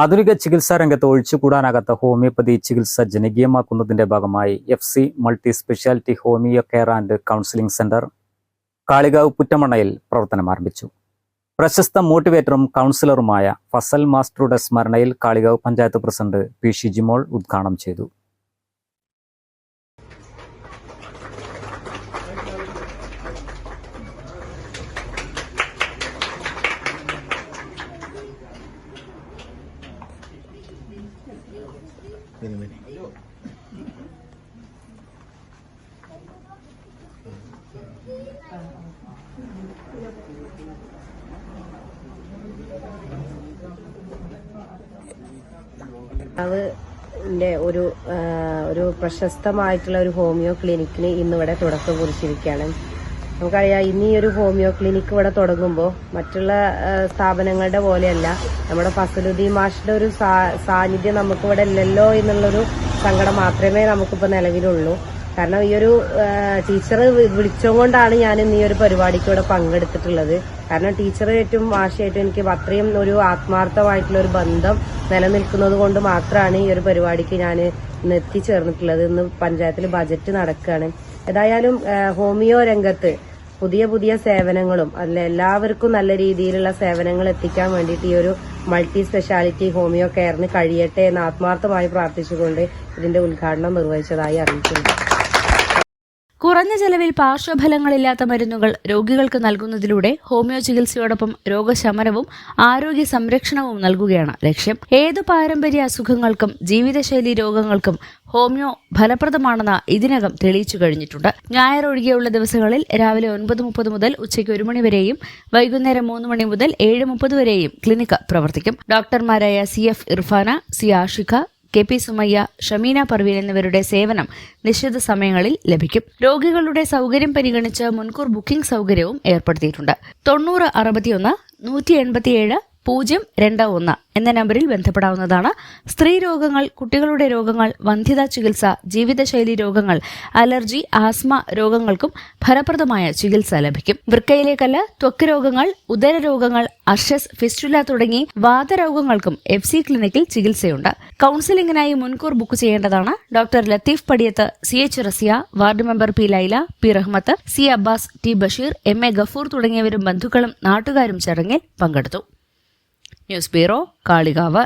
ആധുനിക ചികിത്സാ രംഗത്ത് ഒഴിച്ചുകൂടാനാകാത്ത ഹോമിയോപ്പതി ചികിത്സ ജനകീയമാക്കുന്നതിന്റെ ഭാഗമായി F C multi speciality homoeo care and counselling centre Kalikavu പുറ്റമണ്ണയിൽ പ്രവർത്തനം ആരംഭിച്ചു. പ്രശസ്ത മോട്ടിവേറ്ററും കൗൺസിലറുമായ ഫസൽ മാസ്റ്ററുടെ സ്മരണയിൽ കാളികാവ് പഞ്ചായത്ത് പ്രസിഡന്റ് പി ഷിജിമോൾ ഉദ്ഘാടനം ചെയ്തു. ന്റെ ഒരു ഒരു പ്രശസ്തമായിട്ടുള്ള ഒരു ഹോമിയോ ക്ലിനിക്കിന് ഇന്നിവിടെ തുടക്കം കുറിച്ചിരിക്കുകയാണ്. നമുക്കറിയാം ഇനി ഒരു ഹോമിയോ ക്ലിനിക്ക് ഇവിടെ തുടങ്ങുമ്പോൾ മറ്റുള്ള സ്ഥാപനങ്ങളുടെ പോലെയല്ല. നമ്മുടെ ഫസലുദ്ദീൻ മാഷിന്റെ ഒരു സാന്നിധ്യം സാന്നിധ്യം നമുക്കിവിടെ ഇല്ലല്ലോ എന്നുള്ളൊരു സങ്കടം മാത്രമേ നമുക്കിപ്പോൾ നിലവിലുള്ളൂ. കാരണം ഈ ഒരു ടീച്ചർ വിളിച്ചുകൊണ്ടാണ് ഞാൻ ഇന്ന് ഈ ഒരു പരിപാടിക്ക് ഇവിടെ പങ്കെടുത്തിട്ടുള്ളത്. കാരണം ടീച്ചറായിട്ടും മാഷായിട്ടും എനിക്ക് അത്രയും ഒരു ആത്മാർത്ഥമായിട്ടുള്ള ഒരു ബന്ധം നിലനിൽക്കുന്നത് കൊണ്ട് മാത്രമാണ് ഈ ഒരു പരിപാടിക്ക് ഞാൻ ഇന്ന് എത്തിച്ചേർന്നിട്ടുള്ളത്. ഇന്ന് പഞ്ചായത്തിൽ ബജറ്റ് നടക്കുകയാണ്. ഏതായാലും ഹോമിയോ രംഗത്ത് പുതിയ പുതിയ സേവനങ്ങളും അല്ല എല്ലാവർക്കും നല്ല രീതിയിലുള്ള സേവനങ്ങൾ എത്തിക്കാൻ വേണ്ടിയിട്ട് ഈ ഒരു മൾട്ടി സ്പെഷ്യാലിറ്റി ഹോമിയോ കെയറിന് കഴിയട്ടെ എന്ന് ആത്മാർത്ഥമായി പ്രാർത്ഥിച്ചുകൊണ്ട് ഇതിന്റെ ഉദ്ഘാടനം നിർവഹിച്ചതായി അറിയിക്കുന്നു. കുറഞ്ഞ ചെലവിൽ പാർശ്വഫലങ്ങളില്ലാത്ത മരുന്നുകൾ രോഗികൾക്ക് നൽകുന്നതിലൂടെ ഹോമിയോ ചികിത്സയോടൊപ്പം രോഗശമനവും ആരോഗ്യ സംരക്ഷണവും നൽകുകയാണ് ലക്ഷ്യം. ഏതു പാരമ്പര്യ അസുഖങ്ങൾക്കും ജീവിതശൈലി രോഗങ്ങൾക്കും ഹോമിയോ ഫലപ്രദമാണെന്ന് ഇതിനകം തെളിയിച്ചു കഴിഞ്ഞിട്ടുണ്ട്. ഞായർ ഒഴികെയുള്ള ദിവസങ്ങളിൽ രാവിലെ ഒൻപത് മുപ്പത് മുതൽ ഉച്ചയ്ക്ക് ഒരു മണി വരെയും വൈകുന്നേരം മൂന്ന് മണി മുതൽ ഏഴ് മുപ്പത് വരെയും ക്ലിനിക് പ്രവർത്തിക്കും. ഡോക്ടർമാരായ C F Irfana C Ashikha K P Sumayya Shameena Parveen എന്നിവരുടെ സേവനം നിശ്ചിത സമയങ്ങളിൽ ലഭിക്കും. രോഗികളുടെ സൗകര്യം പരിഗണിച്ച് മുൻകൂർ ബുക്കിംഗ് സൗകര്യവും ഏർപ്പെടുത്തിയിട്ടുണ്ട്. തൊണ്ണൂറ് അറുപത്തിയൊന്ന് നൂറ്റി എൺപത്തിയേഴ് പൂജ്യം രണ്ട് ഒന്ന് എന്ന നമ്പറിൽ ബന്ധപ്പെടാവുന്നതാണ്. സ്ത്രീ രോഗങ്ങൾ കുട്ടികളുടെ രോഗങ്ങൾ വന്ധ്യത ചികിത്സ ജീവിതശൈലി രോഗങ്ങൾ അലർജി ആസ്മ രോഗങ്ങൾക്കും ഫലപ്രദമായ ചികിത്സ ലഭിക്കും. വൃക്കയിലെ കല്ല് ത്വക്ക് രോഗങ്ങൾ ഉദര രോഗങ്ങൾ അർഷസ് ഫിസ്റ്റുല തുടങ്ങി വാതരോഗങ്ങൾക്കും എഫ് സി ക്ലിനിക്കിൽ ചികിത്സയുണ്ട്. കൌൺസിലിംഗിനായി മുൻകൂർ ബുക്ക് ചെയ്യേണ്ടതാണ്. Doctor Latheef Padiyath C H Rasiya ward member P Laila P Rahmath C Abbas T Basheer M A Gafoor തുടങ്ങിയവരും ബന്ധുക്കളും നാട്ടുകാരും ചടങ്ങിൽ പങ്കെടുത്തു. News bureau Kalikavu.